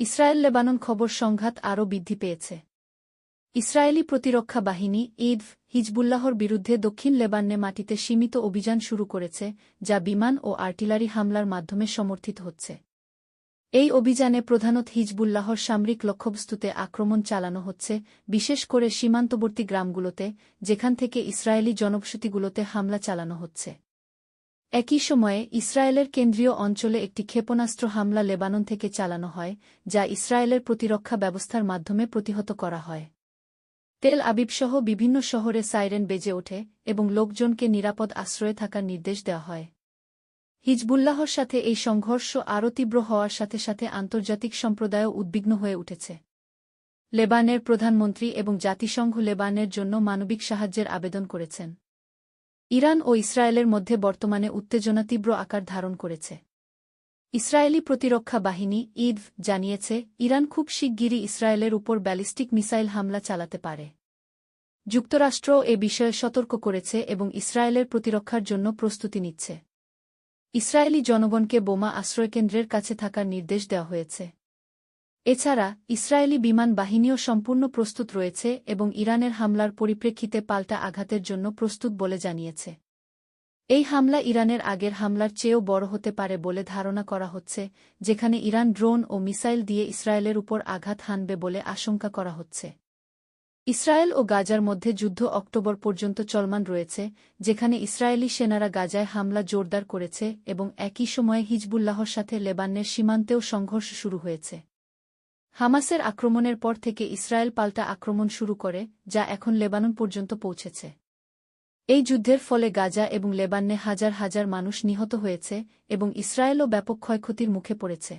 Israel Lebanon খবর সংঘাত আরও বৃদ্ধি পেয়েছে। ইসরায়েলি প্রতিরক্ষা বাহিনী ঈদ হিজবুল্লাহর বিরুদ্ধে দক্ষিণ লেবাননে মাটিতে সীমিত অভিযান শুরু করেছে, যা বিমান ও আর্টিলারি হামলার মাধ্যমে সমর্থিত হচ্ছে। এই অভিযানে প্রধানত হিজবুল্লাহর সামরিক লক্ষ্যবস্তুতে আক্রমণ চালানো হচ্ছে, বিশেষ করে সীমান্তবর্তী গ্রামগুলোতে, যেখান থেকে ইসরায়েলি জনবসতিগুলোতে হামলা চালানো হচ্ছে। একই সময়ে ইসরায়েলের কেন্দ্রীয় অঞ্চলে একটি ক্ষেপণাস্ত্র হামলা লেবানন থেকে চালানো হয়, যা ইসরায়েলের প্রতিরক্ষা ব্যবস্থার মাধ্যমে প্রতিহত করা হয়। তেল আবিবসহ বিভিন্ন শহরে সাইরেন বেজে ওঠে এবং লোকজনকে নিরাপদ আশ্রয়ে থাকার নির্দেশ দেওয়া হয়। হিজবুল্লাহর সাথে এই সংঘর্ষ আরও তীব্র হওয়ার সাথে সাথে আন্তর্জাতিক সম্প্রদায়ও উদ্বিগ্ন হয়ে উঠেছে। লেবানের প্রধানমন্ত্রী এবং জাতিসংঘ লেবানের জন্য মানবিক সাহায্যের আবেদন করেছেন। ইরান ও ইসরায়েলের মধ্যে বর্তমানে উত্তেজনা তীব্র আকার ধারণ করেছে। ইসরায়েলি প্রতিরক্ষা বাহিনী ঈদ জানিয়েছে, ইরান খুব শিগগিরই ইসরায়েলের উপর ব্যালিস্টিক মিসাইল হামলা চালাতে পারে। যুক্তরাষ্ট্র এ বিষয়ে সতর্ক করেছে এবং ইসরায়েলের প্রতিরক্ষার জন্য প্রস্তুতি নিচ্ছে। ইসরায়েলি জনগণকে বোমা আশ্রয়কেন্দ্রের কাছে থাকার নির্দেশ দেওয়া হয়েছে। এছাড়া, ইসরায়েলি বিমান বাহিনীও সম্পূর্ণ প্রস্তুত রয়েছে এবং ইরানের হামলার পরিপ্রেক্ষিতে পাল্টা আঘাতের জন্য প্রস্তুত বলে জানিয়েছে। এই হামলা ইরানের আগের হামলার চেয়েও বড় হতে পারে বলে ধারণা করা হচ্ছে, যেখানে ইরান ড্রোন ও মিসাইল দিয়ে ইসরায়েলের উপর আঘাত হানবে বলে আশঙ্কা করা হচ্ছে। ইসরায়েল ও গাজার মধ্যে যুদ্ধ অক্টোবর পর্যন্ত চলমান রয়েছে, যেখানে ইসরায়েলি সেনারা গাজায় হামলা জোরদার করেছে এবং একই সময়ে হিজবুল্লাহর সাথে লেবাননের সীমান্তেও সংঘর্ষ শুরু হয়েছে। হামাসের আক্রমণের পর থেকে ইসরায়েল পাল্টা আক্রমণ শুরু করে, যা এখন লেবানন পর্যন্ত পৌঁছেছে। এই যুদ্ধের ফলে গাজা এবং লেবাননে হাজার হাজার মানুষ নিহত হয়েছে এবং ইসরায়েলও ব্যাপক ক্ষয়ক্ষতির মুখে পড়েছে।